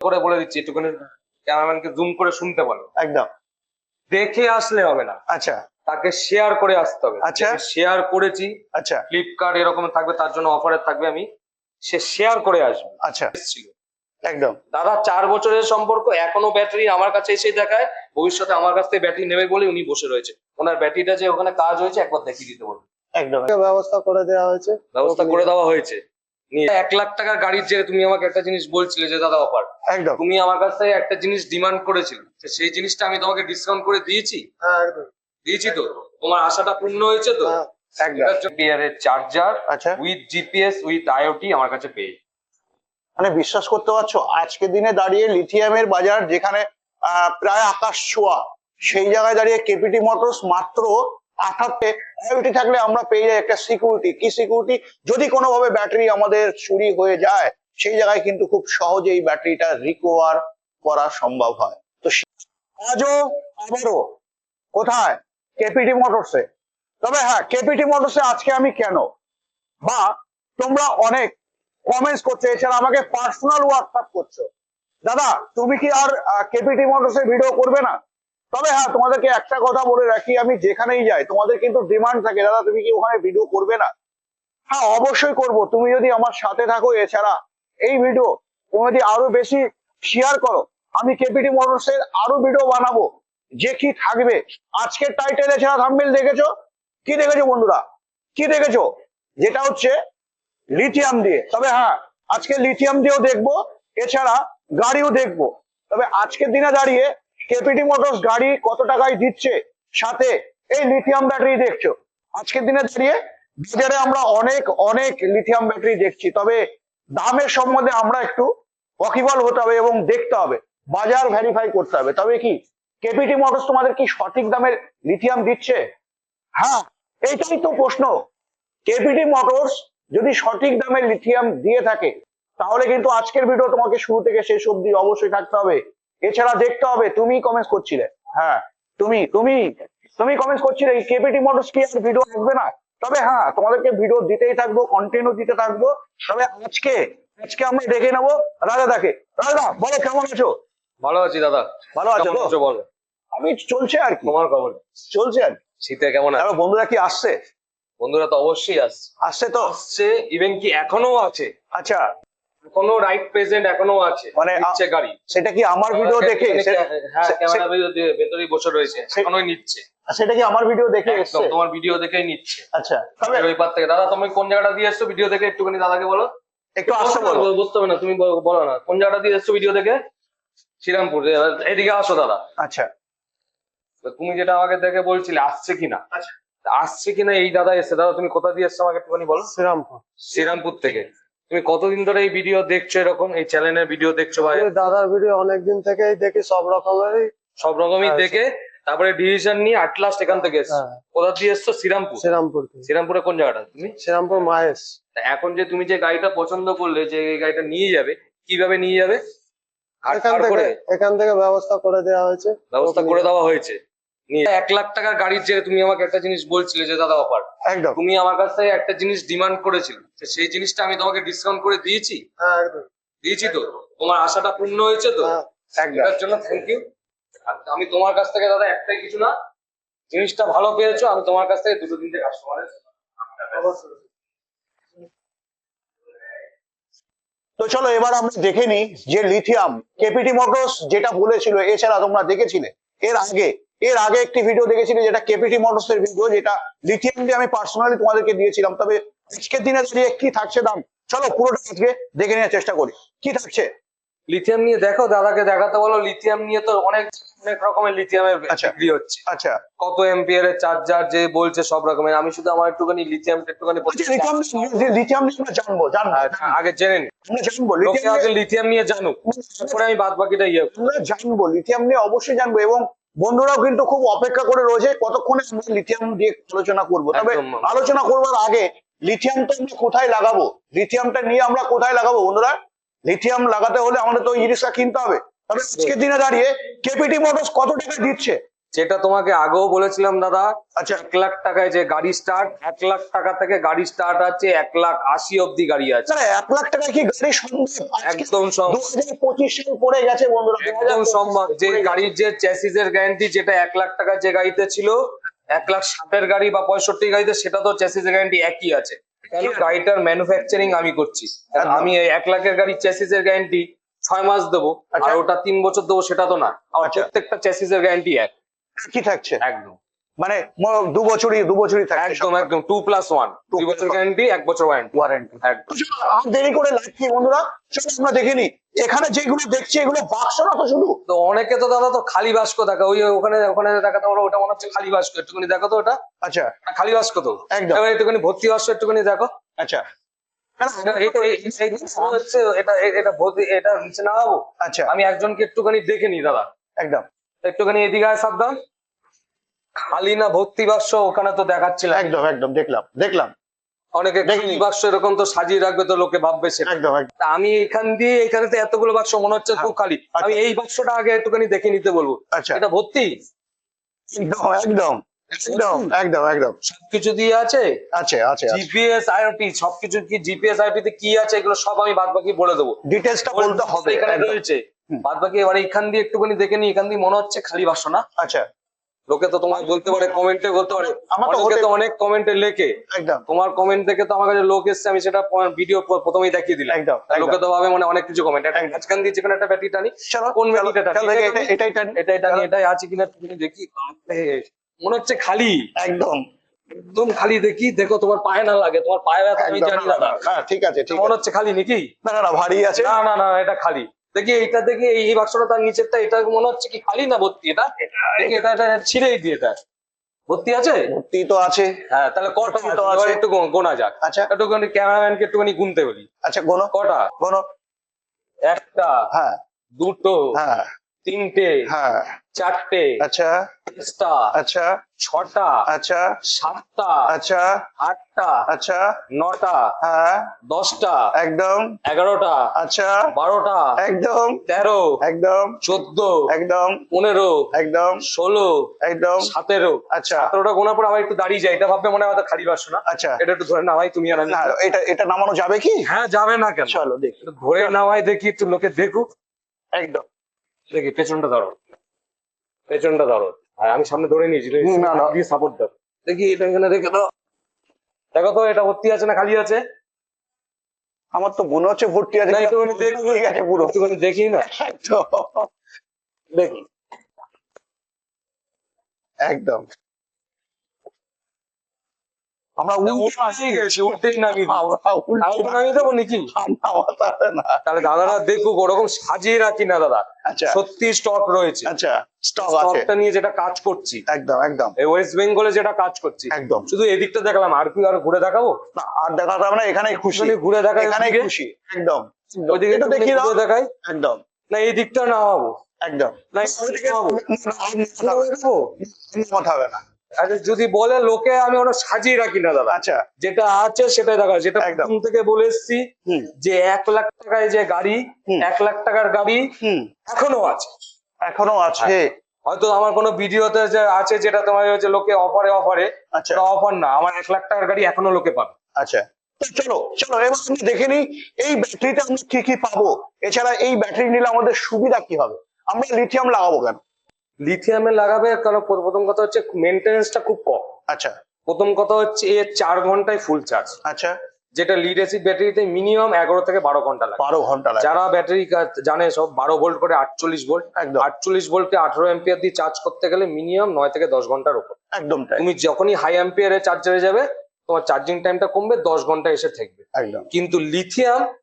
করে বলে দিচ্ছি একটুখানি ক্যামেরাম্যানকে জুম করে শুনতে বলো। একদম। দেখে আসলে হবে না। আচ্ছা। তাকে শেয়ার করে আসতে হবে। আচ্ছা। শেয়ার করেছি। আচ্ছা। ফ্লিপকার্ট এরকম থাকবে তার জন্য অফারে থাকবে আমি। সে শেয়ার করে আসবে। আচ্ছা। একদম। দাদা চার বছরের সম্পর্ক এখনও ব্যাটারি আমার কাছে এসে দেখায়। ভবিষ্যতে আমার কাছ থেকে ব্যাটারি নেবে বলে উনি বসে রয়েছে। ওনার ব্যাটারিটা যে ওখানে কাজ হয়েছে একবার দেখিয়ে দিতে বলুন। একদম। ব্যবস্থা করে দেওয়া হয়েছে। ব্যবস্থা করে দেওয়া হয়েছে। এক লাখ টাকার গাড়ির যে তুমি আমাকে একটা জিনিস বলছিলে যে দাদা অফার একদম। তুমি আমার কাছ থেকে একটা জিনিস ডিমান্ড করেছিলে। সেই জিনিসটা আমি তোমাকে ডিসকাউন্ট করে দিয়েছি? হ্যাঁ দিয়েছি তো? তোমার আশাটা পূর্ণ হয়েছে তো? হ্যাঁ চার্জার আচ্ছা। উইথ জিপিএস উইথ আইওটি আমার কাছে পেয়ে মানে বিশ্বাস করতে পারছ আজকের দিনে দাঁড়িয়ে লিথিয়ামের বাজার যেখানে প্রায় আকাশ ছোঁয়া সেই জায়গায় দাঁড়িয়ে কেপিটি মোটরস মাত্র আঠাতে আইওটি থাকলে আমরা পেয়ে যাই একটা সিকিউরিটি কি সিকিউরিটি যদি কোনোভাবে ব্যাটারি আমাদের চুরি হয়ে যায়, সেই জায়গায় কিন্তু খুব সহজেই ব্যাটারিটা রিকভার করা সম্ভব হয়। তো আজও আবারও কোথায়? কেপিটি মোটরসে তবে হ্যাঁ কেপিটি মোটরসে আজকে আমি কেন? বা তোমরা অনেক কমেন্টস করছ, এছাড়া আমাকে পার্সোনাল হোয়াটসঅ্যাপ করছ। দাদা, তুমি কি আর কেপিটি মোটরসের ভিডিও করবে না? তবে হ্যাঁ তোমাদেরকে একটা কথা বলে রাখি, আমি যেখানেই যাই, তোমাদের কিন্তু ডিমান্ড থাকে, দাদা, তুমি কি ওখানে ভিডিও করবে না? হ্যাঁ অবশ্যই করব। তুমি যদি আমার সাথে থাকো, এছাড়া এই ভিডিও তুমি যদি আরও বেশি শেয়ার করো, আমি কেপিটি মোটরসের আরও ভিডিও বানাবো। যে কি থাকবে? আজকের টাইটেল এছাড়া থাম্বেল দেখেছ, কি দেখেছ বন্ধুরা? কি দেখেছ? যেটা হচ্ছে লিথিয়াম দিয়ে। তবে হ্যাঁ আজকে লিথিয়াম দিয়েও দেখব, এছাড়া গাড়িও দেখব। তবে আজকের দিনে দাঁড়িয়ে কেপিটি মোটরস গাড়ি কত টাকায় দিচ্ছে? সাথে এই লিথিয়াম ব্যাটারি দেখছ। আজকের দিনে দাঁড়িয়ে বাজারে আমরা অনেক অনেক লিথিয়াম ব্যাটারি দেখছি। তবে দামের সম্বন্ধে আমরা একটু ওয়াকিবল হতে হবে এবং দেখতে হবে। বাজার ভেরিফাই করতে হবে। তবে কি কেপিটি মোটরস তোমাদের কি সঠিক দামের লিথিয়াম দিচ্ছে? হ্যাঁ এইটাই তো প্রশ্ন। কেপিটি মোটরস যদি সঠিক দামের লিথিয়াম দিয়ে থাকে, তাহলে কিন্তু আজকের ভিডিও তোমাকে শুরু থেকে শেষ অবধি অবশ্যই থাকতে হবে। এছাড়া দেখতে হবে তুমি কমেন্টস করছিলে। হ্যাঁ তুমি তুমি তুমি কমেন্টস করছিলে কেপিটি মোটরস কি আর ভিডিও আসবে না? তবে হ্যাঁ তোমাদেরকে ভিডিও দিতেই থাকব কন্টেন্টও দিতে থাকব। তবে আজকে আজকে আমরা দেখে নেব রাজাদাকে রাজা বলো কেমন আছো? ভালো আছি দাদা। ভালো আছো কেমন তো? আছো বলো। আমি চলছে আর কি। তোমার খবর? চলছে আর শীতে কেমন আছে? বন্ধুরা কি আসছে? বন্ধুরা তো অবশ্যই আসছে আসছে তো? আসছে ইভেন কি এখনও আছে। আচ্ছা। এখনও রাইট প্রেজেন্ট এখনও আছে মানে নিচ্ছে গাড়ি। সেটা কি আমার ভিডিও দেখে হ্যাঁ ক্যামেরা ভেতরেই বসে রয়েছে এখনোই নিচ্ছে। সেটা কি আমার ভিডিও দেখে এসছে? তোমার ভিডিও দেখেই নিচ্ছে। আচ্ছা তবে ওই পার থেকে দাদা তুমি কোন জায়গাটা দিয়ে এসছো ভিডিও দেখে? একটুখানি দাদাকে বলো। একটু আসতে বলো। বুঝতে হবে না তুমি বলো- বলো না। কোন জায়গাটা দিয়ে এসছো ভিডিও দেখে? শ্রীরামপুর। এদিকে আসো দাদা। আচ্ছা। তো তুমি যেটা আমাকে দেখে বলছিলে আসছে কিনা? আচ্ছা। আসছে কিনা এই দাদা এসছে। দাদা তুমি কোথা দিয়ে এসছো আমাকে একটুখানি বলো। শ্রীরামপুর। শ্রীরামপুর থেকে। তুমি কতদিন ধরে এই ভিডিও দেখছ এরকম? এই চ্যানেলের ভিডিও দেখছ ভাই? দাদার ভিডিও অনেকদিন থেকেই দেখি সব রকমেরই। সব রকমই হ্যাঁ, দেখে তারপরে ডিসিশন নিয়ে আট লাস্ট এখান থেকে এসছো। হ্যাঁ। কোথা দিয়ে এসছো? শ্রীরামপুর? শ্রীরামপুর শ্রীরামপুরে কোন জায়গাটা? তুমি? শ্রীরামপুর তা এখন যে তুমি যে গাড়িটা পছন্দ করলে যে এই গাড়িটা নিয়ে যাবে কীভাবে নিয়ে যাবে? এখান থেকে ব্যবস্থা করে দেওয়া হয়েছে। ব্যবস্থা করে দেওয়া হয়েছে। এক লাখ টাকার গাড়ির যে তুমি আমাকে একটা জিনিস বলছিলে যে দাদা অফার একদম। তুমি আমার কাছ থেকে একটা জিনিস ডিমান্ড করেছিলে। তো সেই জিনিসটা আমি তোমাকে ডিসকাউন্ট করে দিয়েছি? হ্যাঁ একদম। দিয়েছি তো? তোমার আশাটা পূর্ণ হয়েছে তো? হ্যাঁ এটার জন্য থ্যাংক ইউ আমি তোমার কাছ থেকে দাদা একটাই কিছু না জিনিসটা ভালো পেয়েছ আমি তোমার কাছ থেকে দুটো তিনটে কাস্টমারের তো চলো এবার আমরা দেখে নিই যে লিথিয়াম কেপিটি মোটরস যেটা বলেছিল এছাড়া তোমরা দেখেছিলে এর আগে এর আগে একটি ভিডিও দেখেছিলে যেটা কেপিটি মোটরস এর ভিডিও যেটা লিথিয়াম দিয়ে আমি পার্সোনালি তোমাদেরকে দিয়েছিলাম। তবে আজকের দিনে যদি কি থাকছে দাম চলো পুরোটা আজকে দেখে নেওয়ার চেষ্টা করি। কি থাকছে? লিথিয়াম নিয়ে দেখো দাদাকে দেখাতে বলো লিথিয়াম নিয়ে তো অনেক অনেক রকমের লিথিয়ামের আচ্ছা। বিক্রি হচ্ছে। আচ্ছা। কত এম্পিয়ার এর চার্জার যে বলছে সব রকমের। আমি শুধু আমার একটুখানি লিথিয়ামটা একটুখানি আচ্ছা লিথিয়াম লিথিয়াম নিয়ে আমরা জানব জানব আচ্ছা, আগে জেনে নি। আমরা জানব লোকে লিথিয়াম আগে লিথিয়াম নিয়ে জানুক। তারপরে আমি বাদ বাকিটা ইয়ে আমরা জানব লিথিয়াম নিয়ে অবশ্যই জানব এবং বন্ধুরাও কিন্তু খুব অপেক্ষা করে রয়েছে কতক্ষণে আমরা লিথিয়াম দিয়ে আলোচনা করব। তবে আলোচনা করবার আগে লিথিয়ামটা আমরা কোথায় লাগাবো? লিথিয়ামটা নিয়ে আমরা কোথায় লাগাবো বন্ধুরা? লিথিয়াম লাগাতে হলে আমাদের তো ইরিক্সা কিনতে হবে। তবে আজকের দিনে দাঁড়িয়ে কেপিটি মোটরস কত টাকা দিচ্ছে? যেটা তোমাকে আগেও বলেছিলাম দাদা আচ্ছা। এক লাখ টাকায় যে গাড়ি স্টার্ট এক লাখ টাকা থেকে গাড়ি স্টার্ট আছে এক লাখ আশি অব্দি গাড়ি আছে। এক লাখ টাকায় কি গাড়ি একদম পড়ে গেছে বন্ধুরা একদম সম্ভব। যে গাড়ির যে চ্যাসিসের গ্যারান্টি যেটা এক লাখ টাকার যে গাড়িতে ছিল এক লাখ ষাটের গাড়ি বা পঁয়ষট্টি গাড়িতে সেটা তো চ্যাসিসের গ্যারান্টি একই আছে। কেন? গাড়িটার ম্যানুফ্যাকচারিং আমি করছি। আমি এই এক লাখের গাড়ির চ্যাসিসের গ্যারান্টি ছয় মাস দেবো আর আচ্ছা। ওটা তিন বছর দেবো সেটা তো না। আর আচ্ছা। প্রত্যেকটা চ্যাসিসের গ্যারান্টি এক। কি থাকছে? একদম। মানে দু বছরই দু বছরই থাকছে একদম একদম। টু প্লাস ওয়ান দুই বছর. গ্যারান্টি এক বছর ওয়ারেন্টি ওয়ারেন্টি আর দেরি করে লাগছে বন্ধুরা? চলো আমরা দেখে নি এখানে যেগুলো দেখছি এগুলো বাক্স না তো শুধু? তো অনেকে তো দাদা তো খালি বাস্ক দেখা। ওই ওখানে ওখানে দেখাতে পারো ওটা মনে হচ্ছে খালি বাস্ক। একটুখানি দেখো তো ওটা। আচ্ছা। খালি বাস্ক তো। একদম। একটুখানি ভর্তি বাস্ক একটুখানি দেখো। আচ্ছা। এটা এটা- এটা নিচে নামাবো। আচ্ছা। আমি একজনকে একটুখানি দেখে নি দাদা। একদম। একটুখানি এদিকে আয় সাবধান। খালি না ভর্তি বাক্স ওখানে তো দেখাচ্ছিল একদম একদম দেখলাম দেখলাম। অনেকে দেখিনি। বাক্স এরকম তো সাজিয়ে রাখবে তো লোকে ভাববে সেটা। একদম আমি এখান দিয়ে এখানে তো এতগুলো বাক্স মনে হচ্ছে খুব খালি। আচ্ছা। আমি এই বাক্সটা আগে একটুখানি দেখে নিতে বলব। আচ্ছা। এটা ভর্তি? একদম একদম একদম একদম সবকিছু দিয়ে আছে? আছে আছে জিপিএস আইওটি সবকিছু কি জিপিএস আইওটি তে কি আছে এগুলো সব আমি বাদ বাকি বলে দেবো। ডিটেলসটা বলতে হবে এখানে রয়েছে। বাদ বাকি এবার এখান দিয়ে একটুখানি দেখে নি এখান দিয়ে মনে হচ্ছে খালি বাক্স না আচ্ছা। লোকে তো তোমার বলতে পারে কমেন্টে বলতে পারে। আমার তো অনেকে কমেন্টে লেখে। একদম। তোমার কমেন্ট দেখে তো আমার কাছে লোক এসছে আমি সেটা ভিডিও প্রথমেই দেখিয়ে দিলাম। একদম লোকে তো ভাবে মানে অনেক কিছু কমেন্ট একটা মাঝখান দিয়ে যেখানে একটা ব্যাটারি টানি? কোন দেখি এটা এটাই টানি। এটা এটা নিয়ে এটাই আছে কিনা তুমি দেখি। মনে হচ্ছে খালি। একদম। একদম খালি দেখি দেখো তোমার পায়ে না লাগে তোমার পায়ে ব্যথা আমি জানি না ঠিক আছে মনে হচ্ছে খালি নাকি? না, না ভারী আছে। না না না এটা খালি। দেখি এটা দেখি এই বাক্সটা তার নিচেরটা এটা মনে হচ্ছে কি খালি না ভর্তি এটা? দেখি এটা এটা ছিঁড়েই দিয়ে এটা ভর্তি আছে? ভর্তি তো আছে। হ্যাঁ তাহলে কটা তো আছে। একটু গোনা যাক। আচ্ছা। একটুখানি ক্যামেরাম্যানকে একটুখানি গুনতে বলি। আচ্ছা গোনো। কটা? গোনো। একটা। হ্যাঁ। দুটো। হ্যাঁ। তিনটে হ্যাঁ। চারটে আচ্ছা। পাঁচটা আচ্ছা। ছটা আচ্ছা। সাতটা আচ্ছা। আটটা আচ্ছা। নটা হ্যাঁ। দশটা একদম। এগারোটা আচ্ছা। বারোটা একদম। তেরো একদম। চোদ্দ একদম। পনেরো একদম। ষোলো একদম। সতেরো আচ্ছা। সতেরোটা গোনার পর আবার একটু দাঁড়িয়ে যায়। এটা ভাববে মনে হয় খালি বাসো না। আচ্ছা। এটা একটু ধরে নামাই তুমি আর এটা এটা নামানো যাবে কি? হ্যাঁ যাবে না কেন? চলো দেখি। ধরে নামাই দেখি একটু লোকে দেখুক। একদম। দেখি পেছনটা ধরো। পেছনটা ধরো। আর আমি সামনে ধরে নিয়েছি না, না। দিয়ে সাপোর্ট দাও দেখি এটা এখানে রেখে দাও। দেখো তো এটা ভর্তি আছে না খালি আছে? আমার তো মনে হচ্ছে ভর্তি আছে না, একটুখানি দেখ। গেছে পুরো। একটুখানি দেখি না। দেখি। একদম। আমরা উল্টো উঠেই গেছে নামি আমরা উল্টো দেবো নাকি হবে তাহলে দাদারা দেখুক ওরকম সাজিয়ে রাখি না দাদা আচ্ছা সত্যি স্টক রয়েছে আচ্ছা স্টক আছে নিয়ে যেটা কাজ করছি একদম একদম এই ওয়েস্ট বেঙ্গলে যেটা কাজ করছি একদম শুধু এদিকটা দেখালাম আর কি আর ঘুরে দেখাবো না আর দেখাতে হবে না এখানেই খুশি ঘুরে দেখাই এখানেই ওদিকে। খুশি একদম ওইদিকে দেখি দাও দেখাই একদম না এই দিকটা একদম না ওইদিকে নামাবো দেখাবো কথা হবে না আচ্ছা যদি বলে লোকে আমি ওটা সাজিয়ে রাখি না দাদা। আচ্ছা। যেটা আছে সেটাই দেখা যেটা একদম। প্রথম থেকে বলে এসছি যে এক লাখ টাকায় যে গাড়ি এক লাখ টাকার গাড়ি এখনও আছে। এখনও আছে। হয়তো আমার কোনো ভিডিওতে যে আছে যেটা তোমার হচ্ছে লোকে অফারে অফারে আচ্ছা। অফার না। আমার এক লাখ টাকার গাড়ি এখনও লোকে পাবে। আচ্ছা। চলো চলো এবার আমরা দেখে নিই এই ব্যাটারিতে আমরা কি কি পাবো? এছাড়া এই ব্যাটারি নিলে আমাদের সুবিধা কি হবে? আমরা লিথিয়াম লাগাবো কেন? লিথিয়ামে লাগাবে কারণ প্র- প্রথম কথা হচ্ছে মেনটেন্সটা খুব কম। আচ্ছা। প্রথম কথা হচ্ছে এর চার ঘন্টায় ফুল চার্জ আচ্ছা। যেটা লিড এসিড ব্যাটারিতে মিনিমাম এগারো থেকে বারো ঘণ্টা লাগে। বারো ঘণ্টা লাগে। যারা ব্যাটারি জানে সব বারো ভোল্ট করে আটচল্লিশ ভোল্ট একদম। আটচল্লিশ ভোল্টকে আঠারো এম্পিয়ার দিয়ে চার্জ করতে গেলে মিনিমাম নয় থেকে দশ ঘণ্টার উপর। একদম তুমি যখনই হাই এম্পিয়ারে চার্জারে যাবে তোমার চার্জিং টাইমটা কমবে দশ ঘণ্টা এসে থাকবে। একদম। কিন্তু লিথিয়াম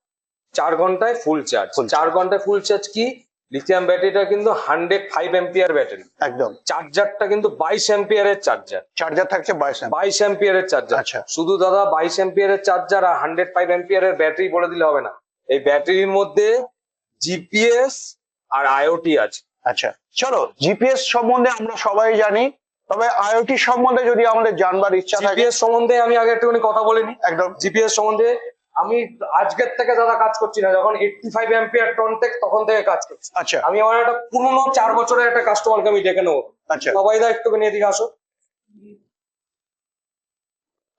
চার ঘন্টায় ফুল চার্জ চার ঘন্টায় ফুল চার্জ কি? লিথিয়াম ব্যাটারিটা কিন্তু হান্ড্রেড ফাইভ এম্পিয়ার ব্যাটারি একদম। চার্জারটা কিন্তু বাইশ এম্পিয়ারের চার্জার চার্জার থাকছে বাইশ। বাইশ এম্পিয়ারের চার্জার আচ্ছা। শুধু দাদা বাইশ এম্পিয়ারের চার্জার আর হান্ড্রেড ফাইভ এম্পিয়ারের ব্যাটারি বলে দিলে হবে না। এই ব্যাটারির মধ্যে জিপিএস আর আইওটি আছে। আচ্ছা চলো জিপিএস সম্বন্ধে আমরা সবাই জানি তবে আইওটি সম্বন্ধে যদি আমাদের জানবার ইচ্ছা থাকে জিপিএস সম্বন্ধে আমি আগে একটুখানি কথা বলে নিই। একদম। জিপিএস সম্বন্ধে আমি আজকের থেকে দাদা কাজ করছি না যখন এইটটি ফাইভ এম্পিয়ার টনটেক তখন থেকে কাজ করছি। আচ্ছা। আমি আমার একটা পুরনো চার বছরের একটা কাস্টমারকে আমি ডেকে নেব। আচ্ছা। সবাই দা একটুখানি এদিকে আসো।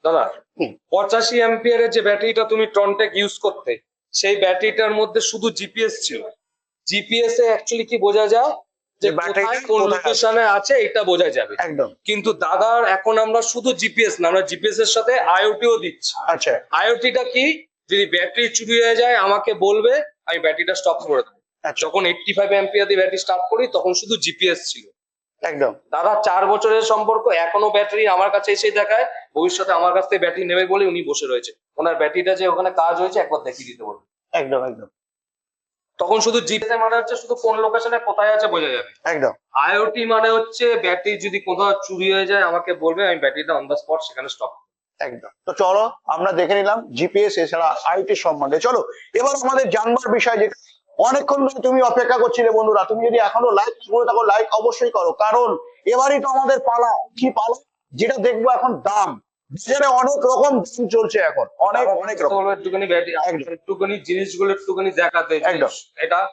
দাদা। পঁচাশি অ্যাম্পিয়ারের যে ব্যাটারিটা তুমি টনটেক ইউজ করতে সেই ব্যাটারিটার মধ্যে শুধু জিপিএস ছিল। জিপিএস এ অ্যাকচুয়ালি কি বোঝা যায়? যে কোথায় কোন। লোকেশনে আছে এটা বোঝা যাবে। একদম। কিন্তু দাদার এখন আমরা শুধু জিপিএস না আমরা জিপিএস এর সাথে আইওটিও দিচ্ছি। আচ্ছা। আইওটিটা কি? যদি ব্যাটারি চুরি হয়ে যায় আমাকে বলবে আমি ব্যাটারিটা স্টপ করে দেবো। আচ্ছা। যখন এইটটি ফাইভ অ্যাম্পিয়ার দিয়ে ব্যাটারি স্টার্ট করি তখন শুধু জিপিএস ছিল। একদম। দাদা চার বছরের সম্পর্ক এখনও ব্যাটারি আমার কাছে এসে দেখায় ভবিষ্যতে আমার কাছ থেকে ব্যাটারি নেবে বলে উনি বসে রয়েছে। ওনার ব্যাটারিটা যে ওখানে কাজ হয়েছে একবার দেখিয়ে দিতে বলব একদম একদম। তখন শুধু জিপিএস মানে হচ্ছে শুধু কোন লোকেশনে কোথায় আছে বোঝা যাবে। একদম। আইওটি মানে হচ্ছে ব্যাটারি যদি কোথাও চুরি হয়ে যায় আমাকে বলবে আমি ব্যাটারিটা অন দ্য স্পট সেখানে স্টপ একদম। তো চলো আমরা দেখে নিলাম জিপিএস এছাড়া আইটি সম্বন্ধে। চলো এবার আমাদের জানবার বিষয় যেটা অনেকক্ষণ ধরে তুমি অপেক্ষা করছিলে বন্ধুরা তুমি যদি এখনও লাইক করে থাকো লাইক অবশ্যই করো কারণ এবারই তো আমাদের পালা। কি পালা? যেটা দেখব এখন দাম। বাজারে অনেক রকম দাম চলছে এখন। অনেক অনেক রকম। একটুখানি একটুখানি জিনিসগুলো একটুখানি দেখাতে একদম। এটা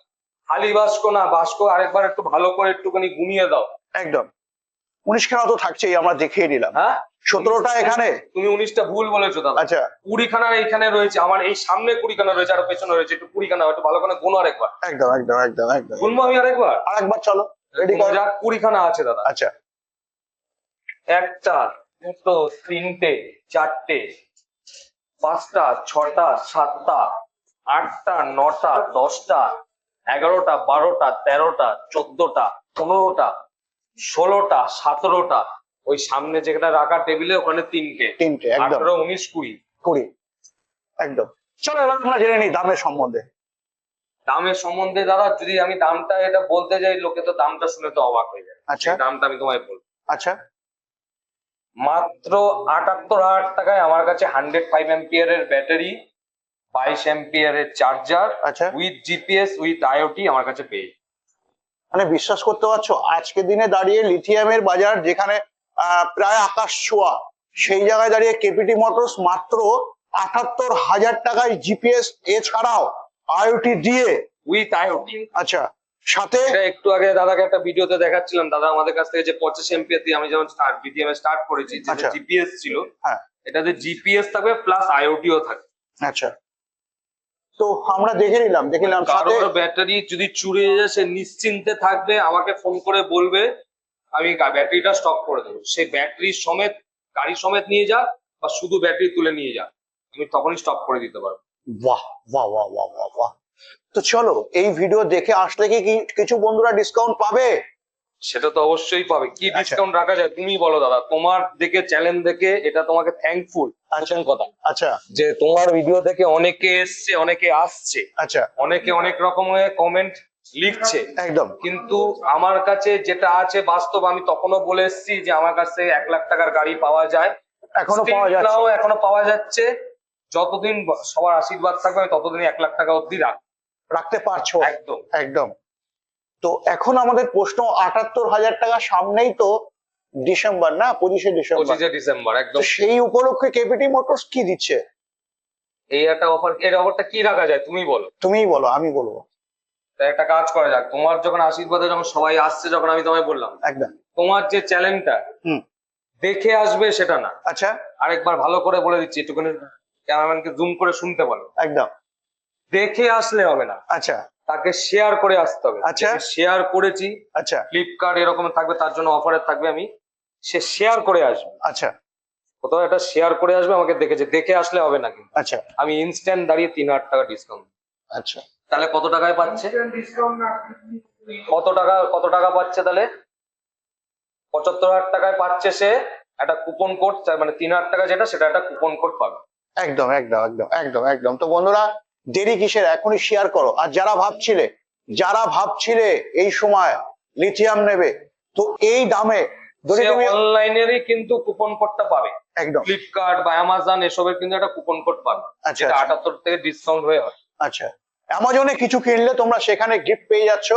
খালি বাস্ক না বাস্ক আরেকবার একটু ভালো করে একটুখানি গুনিয়ে দাও। একদম। উনিশখানা তো থাকছেই আমরা দেখিয়ে নিলাম। হ্যাঁ? সতেরোটা এখানে? তুমি উনিশটা ভুল বলেছ দাদা। আচ্ছা। কুড়িখানা এইখানে রয়েছে আমার এই সামনে কুড়িখানা রয়েছে আর পেছনে রয়েছে একটু কুড়িখানা একটু ভালো করে গোনো আরেকবার। একদম একদম একদম একদম। গুনবো আমি আরেকবার? আরেকবার চলো কুড়িখানা আছে দাদা। আচ্ছা। একটা দুটো তিনটে চারটে পাঁচটা ছটা সাতটা আটটা নটা দশটা এগারোটা বারোটা তেরোটা চোদ্দটা পনেরোটা ষোলোটা সতেরোটা ওই সামনে যেখানে রাখা টেবিলে ওখানে তিনটে। তিনটে একদম। আঠারো উনিশ কুড়ি। কুড়ি। একদম। চলো এবার আমরা জেনে নিই দামের সম্বন্ধে। দামের সম্বন্ধে দাদা যদি আমি দামটা এটা বলতে যাই লোকে তো দামটা শুনে তো অবাক হয়ে যায় আচ্ছা। দামটা আমি তোমায় বলব। আচ্ছা। মাত্র আটাত্তর হাজার টাকায় আমার কাছে হান্ড্রেড ফাইভ এম্পিয়ার এর ব্যাটারি বাইশ এম্পিয়ার এর চার্জার আচ্ছা। উইথ জিপিএস উইথ আইওটি আমার কাছে পেয়ে। মানে বিশ্বাস করতে পারছ? আজকের দিনে দাঁড়িয়ে লিথিয়ামের বাজার যেখানে প্রায় আকাশ ছোঁয়া সেই জায়গায় দাঁড়িয়ে কেপিটি মোটরস মাত্র আটাত্তর হাজার টাকায় জিপিএস এছাড়াও আইওটি দিয়ে। With IoT. আচ্ছা সাথে একটু আগে দাদাকে একটা ভিডিওতে দেখাচ্ছিলাম। দাদা আমাদের কাছ থেকে যে পঁচাশ এমপিয়ার দিয়ে আমি যেমন স্টার্ট বিডিএম স্টার্ট করেছি আচ্ছা। জিপিএস ছিল হ্যাঁ। এটাতে জিপিএস থাকবে প্লাস আইওটিও থাকবে। আচ্ছা। তো আমরা দেখে নিলাম দেখে নিলাম কারোর ব্যাটারি যদি চুরি হয়ে যায় সে নিশ্চিন্তে থাকবে আমাকে ফোন করে বলবে আমি ব্যাটারিটা স্টপ করে দেবো। সে ব্যাটারি সমেত গাড়ি সমেত নিয়ে যা বা শুধু ব্যাটারি তুলে নিয়ে যা। আমি তখনই স্টপ করে দিতে পারব। বাহ বাহ বাহ বাহ বাহ তো চলো এই ভিডিও দেখে আসলে কি- কিছু বন্ধুরা ডিসকাউন্ট পাবে? সেটা তো অবশ্যই পাবে। কি আচ্ছা। ডিসকাউন্ট রাখা যায় তুমি বলো দাদা। তোমার দেখে চ্যালেঞ্জ দেখে এটা তোমাকে থ্যাঙ্কফুল আচ্ছা। কথা। আচ্ছা। যে তোমার ভিডিও দেখে অনেকে এসছে অনেকে আসছে। আচ্ছা। অনেকে অনেক রকমের কমেন্ট লিখছে। একদম। কিন্তু আমার কাছে যেটা আছে বাস্তব আমি তখনও বলে এসেছি যে আমার কাছে এক লাখ টাকার গাড়ি পাওয়া যায়। এখনও পাওয়া যাচ্ছে। এখনও পাওয়া যাচ্ছে। যতদিন সবার আশীর্বাদ থাকবে আমি ততদিন এক লাখ টাকা অব্দি রাখ রাখতে পারছ। একদম। একদম। তো এখন আমাদের প্রশ্ন আটাত্তর হাজার টাকা সামনেই তো ডিসেম্বর না? পঁচিশে ডিসেম্বর। পঁচিশে ডিসেম্বর তো একদম সেই উপলক্ষে কেপিটি মোটরস কি দিচ্ছে? এই একটা অফার এর অফারটা কি রাখা যায়? তুমি বলো। তুমিই বলো আমি বলব। তাই একটা কাজ করা যাক। তোমার যখন আশীর্বাদে যখন সবাই আসছে যখন আমি তোমায় বললাম একদম। তোমার যে চ্যালেঞ্জটা হুম। দেখে আসবে সেটা না। আচ্ছা। আরেকবার ভালো করে বলে দিচ্ছি একটুখানি ক্যামেরাম্যানকে জুম করে শুনতে বলো। একদম। দেখে আসলে হবে না। আচ্ছা। তাকে শেয়ার করে আসতে হবে। আচ্ছা। শেয়ার করেছি। আচ্ছা। ফ্লিপকার্ট এরকম থাকবে তার জন্য অফারে থাকবে আমি। সে শেয়ার করে আসবে। আচ্ছা। কোথাও একটা শেয়ার করে আসবে আমাকে দেখেছে দেখে আসলে হবে না কিন্তু। আচ্ছা। আমি ইনস্ট্যান্ট দাঁড়িয়ে তিন হাজার টাকা ডিসকাউন্ট আচ্ছা। তাহলে কত টাকায় পাচ্ছে? কত টাকা কত টাকা পাচ্ছে তাহলে? পঁচাত্তর হাজার টাকায় পাচ্ছে সে একটা কুপন কোড মানে তিন হাজার টাকা যেটা সেটা একটা কুপন কোড পাবে। একদম একদম একদম একদম একদম। তো বন্ধুরা দেরি কিসের? এখনই শেয়ার করো। আর যারা ভাবছিলে যারা ভাবছিলে এই সময় লিথিয়াম নেবে তো এই দামে যদি তুমি অনলাইনেরই কিন্তু কুপন কোডটা পাবে। একদম। ফ্লিপকার্ট বা অ্যামাজন এসবের কিন্তু একটা কুপন কোড পাবে। আচ্ছা আচ্ছা, আটাত্তর থেকে ডিসকাউন্ট হয়ে হয়। আচ্ছা। অ্যামাজনে কিছু কিনলে তোমরা সেখানে গিফট পেয়ে যাচ্ছ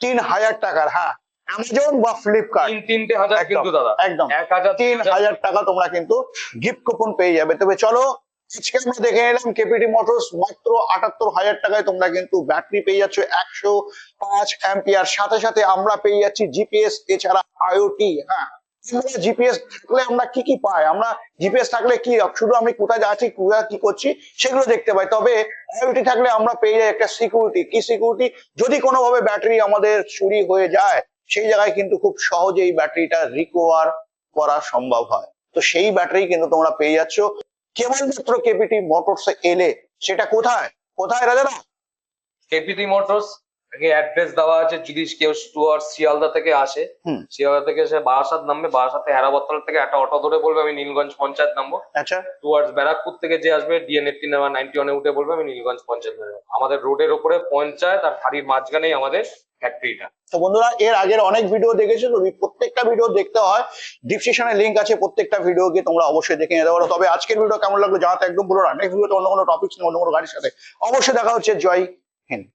তিন হাজার টাকার হ্যাঁ। অ্যামাজন বা ফ্লিপকার্ট তিন তিনটে হাজার কিন্তু দাদা। একদম। এক হাজার তিন হাজার টাকা তোমরা কিন্তু গিফট কুপন পেয়ে যাবে। তবে চলো আজকে আমরা দেখে এলাম কেপিটি মোটরস মাত্র আটাত্তর হাজার টাকায় তোমরা কিন্তু ব্যাটারি পেয়ে যাচ্ছ একশো পাঁচ অ্যাম্পিয়ার সাথে সাথে আমরা পেয়ে যাচ্ছি জিপিএস এছাড়া আইওটি হ্যাঁ। জিপিএস থাকলে আমরা কি কি পাই? আমরা জিপিএস থাকলে কি, শুধু আমি কোথায় যাচ্ছি, কোথায় কি করছি, সেগুলো দেখতে পাই। তবে আইওটি থাকলে আমরা পেয়ে যাই একটা সিকিউরিটি কি সিকিউরিটি যদি কোনোভাবে ব্যাটারি আমাদের চুরি হয়ে যায়, সেই জায়গায় কিন্তু খুব সহজেই ব্যাটারিটা রিকভার করা সম্ভব হয়। তো সেই ব্যাটারি কিন্তু তোমরা পেয়ে যাচ্ছ। কেবলমাত্র কেপিটি মোটরস এলে সেটা কোথায়? কোথায় রাজারা? KPT motors. আগে অ্যাড্রেস দেওয়া আছে যদি কেউ টুয়ার্ড শিয়ালদা থেকে আসে শিয়ালদা থেকে এসে বারাসাত নামবে বারাসাতে হেরাবতল থেকে একটা অটো ধরে বলবে আমি নীলগঞ্জ পঞ্চায়েত নামবো। আচ্ছা। টুয়ার্ডস ব্যারাকপুর থেকে যে আসবে ডিএন এইটটি নাম্বার নাইনটি ওয়ানে উঠে বলবে আমি নীলগঞ্জ পঞ্চায়েত নামবো। আমাদের রোডের ওপরে পঞ্চায়েত আর ফাঁড়ির মাঝখানেই আমাদের ফ্যাক্টরিটা তো বন্ধুরা এর আগের অনেক ভিডিও দেখেছ তুমি প্রত্যেকটা ভিডিও দেখতে হয়। ডিসক্রিপশনে লিঙ্ক আছে প্রত্যেকটা ভিডিও ভিডিওকে তোমরা অবশ্যই দেখে নিতে পারো। তবে আজকের ভিডিও কেমন লাগল জানাতে একদম বলো না। নেক্সট ভিডিওতে অন্য কোনো টপিক অন্য কোনো গাড়ির সাথে অবশ্যই দেখা হচ্ছে। জয় হিন্দ।